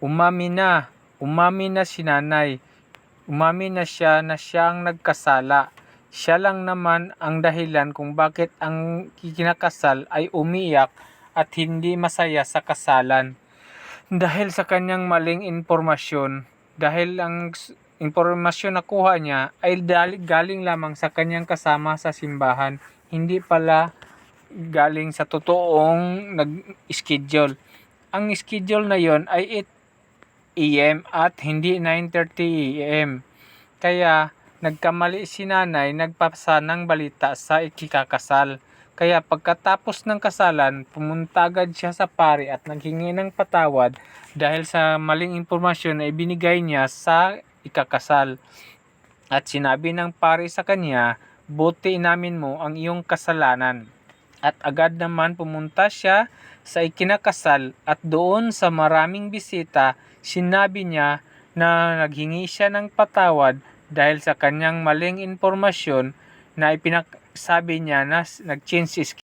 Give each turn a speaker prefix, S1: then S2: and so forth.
S1: Umami na, umami na si nanay. Umami na siya na siya ang nagkasala. Siya lang naman ang dahilan kung bakit ang kinakasal ay umiyak at hindi masaya sa kasalan. Dahil sa kanyang maling impormasyon, dahil ang impormasyon na kuha niya ay galing lamang sa kanyang kasama sa simbahan, hindi pala galing sa totoong nag-schedule. Ang schedule na yon ay 8 AM at hindi 9.30 AM. Kaya nagkamali si nanay nagpasa ng balita sa ikikakasal. Kaya pagkatapos ng kasalan, pumunta agad siya sa pari at naghingi ng patawad dahil sa maling impormasyon na ibinigay niya sa ikakasal. At sinabi ng pari sa kanya, buti namin mo ang iyong kasalanan. At agad naman pumunta siya sa ikinakasal. At doon sa maraming bisita, sinabi niya na naghingi siya ng patawad dahil sa kanyang maling impormasyon na ipinaksabi niya na nag-change